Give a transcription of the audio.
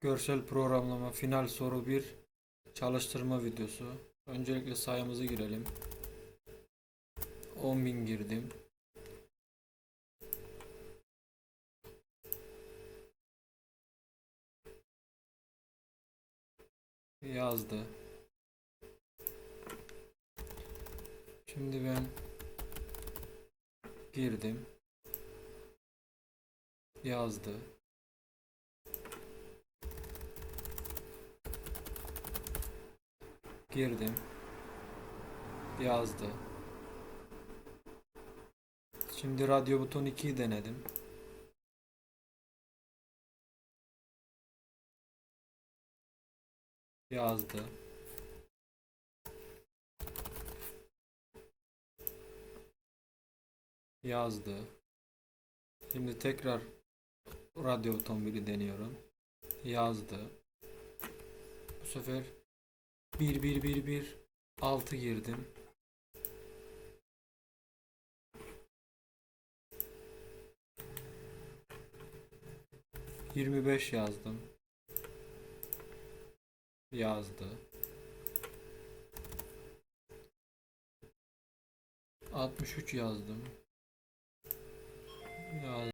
Görsel programlama final soru 1 çalıştırma videosu. Öncelikle sayımızı girelim. 10.000 girdim. Yazdı. Şimdi ben girdim. Yazdı. Girdim. Yazdı. Şimdi radyo buton 2'yi denedim. Yazdı. Yazdı. Şimdi tekrar radyo buton 1'i deniyorum. Yazdı. Bu sefer 1 1 1 1 6 girdim. Yirmi beş yazdım. Yazdı. Altmış üç yazdım. Yazdı.